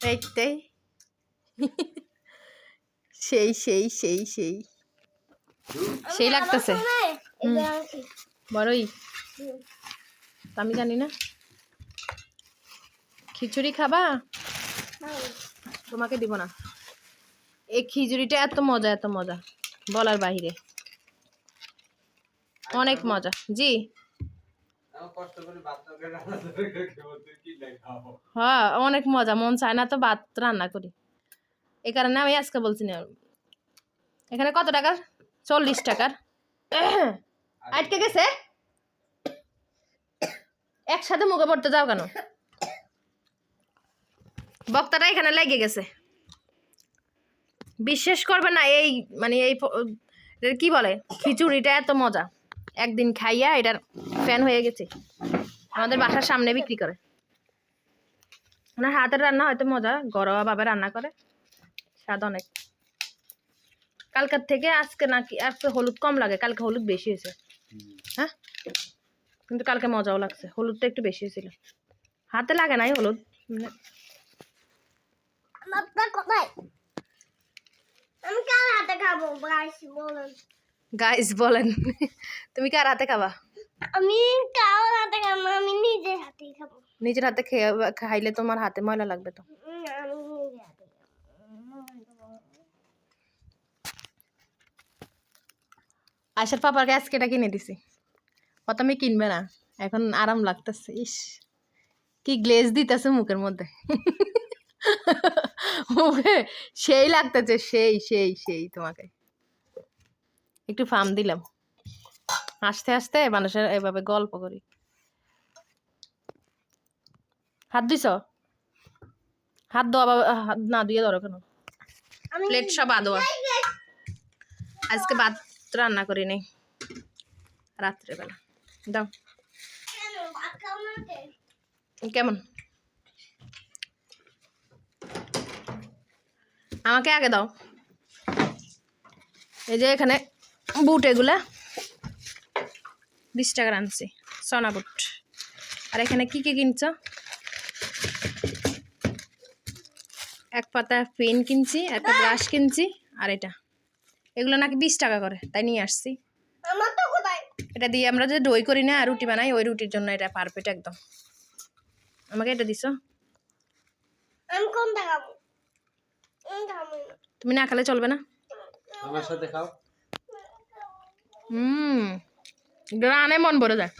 এইটাই। সেই সেই সেই সেই। সেই লাগতেছে। বড়ই। আমি জানি না। খিচুড়ি খাবা? তোমাকে দিব না। এই খিচুড়িটা এত মজা এত মজা। বলার বাহিরে অনেক মজা। জি। হ্যাঁ অনেক মজা মন চায় না তো ভাত রান্না করি। এই কারণে আমি আজকে বলছি না। এখানে কত টাকার? চল্লিশ টাকার। আটকে গেছে? একসাথে মুখে পড়তে যাও কেন? বক্তাটা এখানে লেগে গেছে। বিশ্বাস করবে না এই মানে এই কি বলে? খিচুড়িটা এত মজা। একদিন খাইয়া এটার ফ্যান হয়ে গেছে। আমাদের বাসার সামনে বিক্রি করে। ওনার হাতের রান্না হয়তো মজা, ঘরোয়া ভাবে রান্না করে। স্বাদ অনেক। কালকার থেকে আজকে নাকি, আজকে হলুদ কম লাগে, কালকে হলুদ বেশি হয়েছে। হ্যাঁ? কিন্তু কালকে মজাও লাগছে, হলুদটা একটু বেশি হয়েছিল। হাতে লাগে নাই হলুদ। আমি কার হাতে খাব? বলেন। গাইস বলেন। তুমি কার হাতে খাবা? আমি কার হাতে খাব আমি নিজের হাতেই খাব। নিজের হাতে খেয়ে খাইলে তোমার হাতে ময়লা লাগবে তো। হাতে আশার পাপাকে আজকে এটা কিনে দিছি। কত আমি কিনবে না এখন আরাম লাগতেছে ইস। কি গ্লেজ দিতেছে মুখের মধ্যে। মুখে সেই লাগতেছে সেই সেই সেই তোমাকে। একটু ফার্ম দিলাম। হাসতে হাসতে মানুষের এভাবে গল্প করি। হাত দিছ হাত বাবা হাত না দিয়ে ধরো কেন? প্লেট সব আদোয়া। আজকে ভাত রান্না করি নি রাত্রেবেলা। দাও? কেমন? আমাকে আগে দাও। এই যে এখানে বুট এগুলা। বিশ টাকার আনছি সোনা বুট। আর এখানে কি কি কিনছ? এক পাতা পেন কিনছি একটা ব্রাশ কিনছি আর এটা। এগুলো নাকি বিশ টাকা করে তাই নিয়ে আসছি। আমার তো কোথায়? এটা দিয়ে আমরা যে দই করি না রুটি বানাই ওই রুটির জন্য এটা পারফেক্ট একদম। আমাকে এটা দিছো? তুমি না খেলে চলবে না? আমার সাথে খাও। হুম গ্রানে মন ভরে যায়।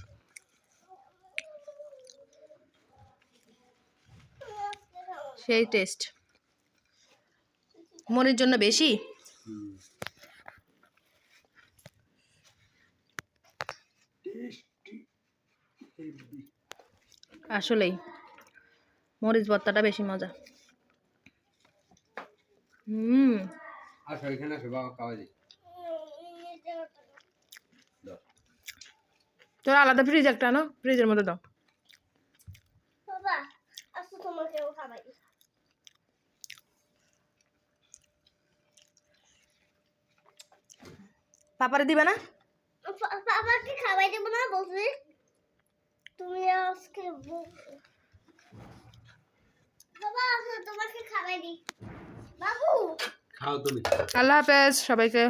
সেই টেস্ট মনের জন্য বেশি? আসলেই মরিচ ভর্তাটা বেশি মজা। হুম আসো, এখানে আসো, বাবা খাওয়া দিই দাও। তোর আলাদা ফ্রিজ একটা আনো ফ্রিজের মধ্যে দাও। পাপারে দিবে না? বাবাকে খাবাই দেবো না বলছি। তুমি আজকে বাবা তোমাকে খাবাই দি। বাবু! খাও তুমি। আল্লাহ হাফেজ সবাইকে।